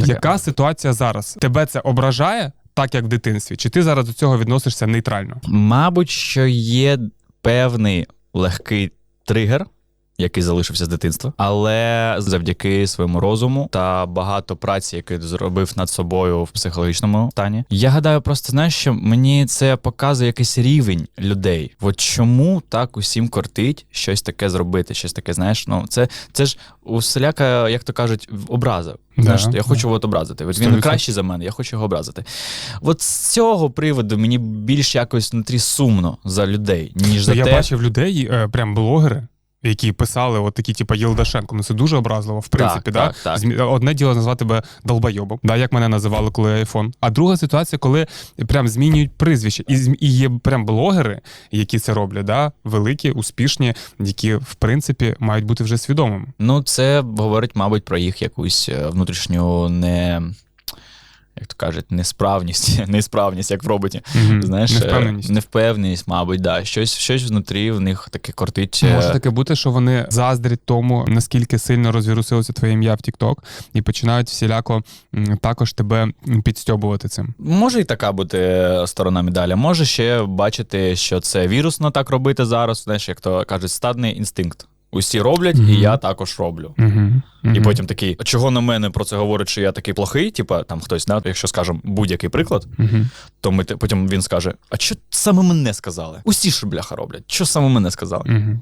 Таке. яка ситуація зараз? Тебе це ображає, так як в дитинстві? Чи ти зараз до цього відносишся нейтрально? Мабуть, що є певний легкий тригер. Який залишився з дитинства, але завдяки своєму розуму та багато праці, яку зробив над собою в психологічному стані. Я гадаю, просто знаєш, що мені це показує якийсь рівень людей. От чому так усім кортить щось таке зробити, щось таке, знаєш, ну це, це ж усіляка, як то кажуть, образа. Да, Знаєш, я да. хочу от образити. От він кращий за мене, я хочу його образити. От з цього приводу мені більш якось внутрі сумно за людей, ніж за Ну, я те. бачив людей, е, прям блогери. Які писали, от такі, типу, Єлдашенко, ну це дуже образливо, в принципі, Так, да? так, так. Одне діло назвати тебе долбойобом, да, як мене називали, коли айфон. А друга ситуація, коли прям змінюють прізвище. І, і є прям блогери, які це роблять, да? великі, успішні, які, в принципі, мають бути вже свідомими. Ну, це говорить, мабуть, про їх якусь е, внутрішню не. Як то кажуть, несправність, несправність, як в роботі. Мгм. Знаєш, е, Невпевненість. невпевненість, мабуть, да. Щось, щось внутрі в них таке кортить. е, Може таке бути, що вони заздрять тому, наскільки сильно розвірусилося твоє ім'я в TikTok, і починають всіляко також тебе підстьобувати цим. Може і така бути сторона медалі. Може ще бачити, що це вірусно так робити зараз. Знаєш, як то кажуть, стадний інстинкт. Усі роблять, Мгм. і я також роблю. Угу. І потім такий, а чого на мене про це говорить, що я такий плохий? Типа там хтось, да? якщо скажемо будь-який приклад, Угу. то ми потім він скаже: А що саме мене сказали? Усі ж бляха роблять. Що саме мене сказали? Угу.